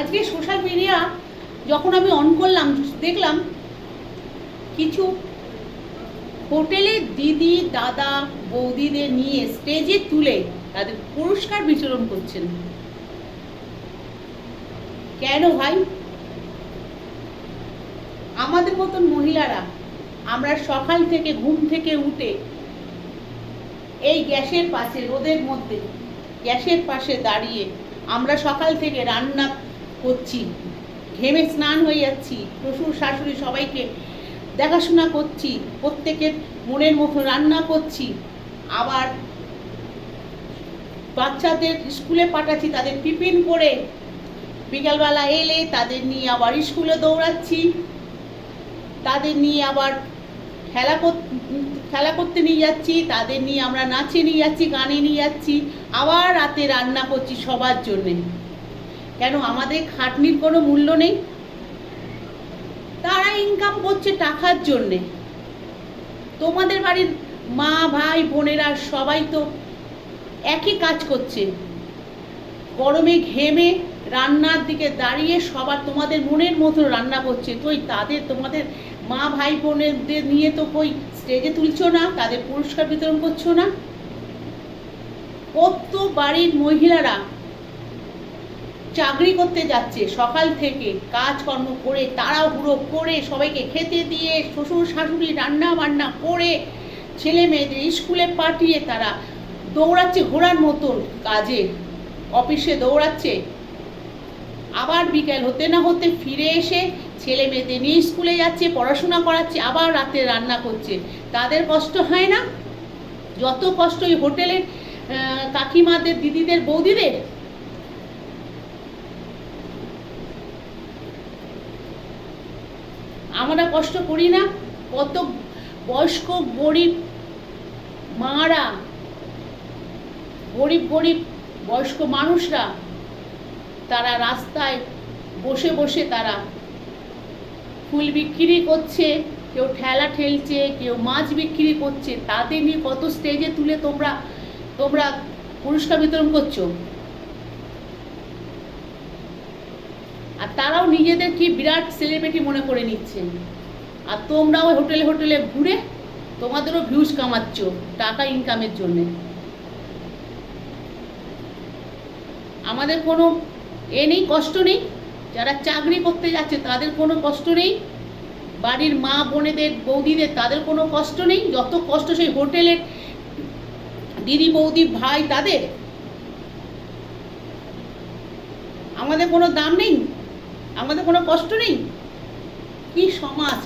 আজকে social media যখন আমি অন করলাম, দেখলাম কিছু হোটেলের দিদি, দাদা, বৌদিদের নিয়ে স্টেজে তুলে তাদের পুরস্কার বিতরণ করছেন। কেন ভাই? আমাদের মতন মহিলারা আমরা সকাল থেকে ঘুম থেকে উঠে এই গ্যাসের পাশে, রোদের মধ্যে গ্যাসের পাশে দাঁড়িয়ে আমরা সকাল থেকে রান্না করছি। ঘেমে স্নান হয়ে যাচ্ছি। শ্বশুর, শাশুড়ি সবাইকে দেখাশোনা করছি। প্রত্যেকের মনের মতো রান্না করছি। আবার বাচ্চাদের স্কুলে পাঠাচ্ছি, তাদের টিফিন করে। বিকালবেলা এলে তাদের নিয়ে আবার স্কুলে দৌড়াচ্ছি। তাদের নিয়ে আবার খেলা খেলা করতে নিয়ে যাচ্ছি। তাদের নিয়ে আমরা নাচে নিয়ে যাচ্ছি, গানে নিয়ে যাচ্ছি। আবার রাতে রান্না করছি সবার জন্যে। কেন আমাদের খাটনির কোনো মূল্য নেই? তারা ইনকাম করছে টাকার জন্যে। তোমাদের বাড়ির মা, ভাই, বোনেরা সবাই তো একই কাজ করছে। গরমে ঘেমে রান্নার দিকে দাঁড়িয়ে সবার তোমাদের মনের মতো রান্না করছে। তো তাদের, তোমাদের মা, ভাই, বোনেদের নিয়ে তো কই স্টেজে তুলছো না, তাদের পুরস্কার বিতরণ করছ না? কত বাড়ির মহিলারা চাকরি করতে যাচ্ছে, সকাল থেকে কাজকর্ম করে, তাড়াহুড়ো করে, সবাইকে খেতে দিয়ে, শ্বশুর শাশুড়ি রান্না বান্না করে, ছেলে মেয়েদের স্কুলে পাঠিয়ে তারা দৌড়াচ্ছে ঘোড়ার মতন কাজে। অফিসে দৌড়াচ্ছে। আবার বিকেল হতে না হতে ফিরে এসে ছেলে মেয়েদের নিয়ে স্কুলে যাচ্ছে, পড়াশোনা করাচ্ছে, আবার রাতে রান্না করছে। তাদের কষ্ট হয় না? যত কষ্ট ওই হোটেলের কাকিমাদের, দিদিদের, বৌদিদের আমরা কষ্ট করি না, কত বয়স্ক গরিব মারা, গরিব গরিব বয়স্ক মানুষরা তারা রাস্তায় বসে বসে তারা ফুল বিক্রি করছে, কেউ ঠেলা ঠেলছে, কেউ মাছ বিক্রি করছে, তাদের নিয়ে কত স্টেজে তুলে তোমরা তোমরা পুরস্কার বিতরণ করছ? আর তারাও নিজেদের কি বিরাট সেলিব্রিটি মনে করে নিচ্ছে আর তোমরাও হোটেলে হোটেলে ঘুরে তোমাদেরও ভিউজ কামাচ্ছ টাকা ইনকামের জন্যে। আমাদের কোনো এ নেই, কষ্ট নেই। যারা চাকরি করতে যাচ্ছে তাদের কোনো কষ্ট নেই। বাড়ির মা বোনেদের, বৌদিদের তাদের কোনো কষ্ট নেই। যত কষ্ট সেই হোটেলের দিদি, বৌদি, ভাই, তাদের। আমাদের কোনো দাম নেই। আমাদের কোনো কষ্ট নেই? কি সমাজ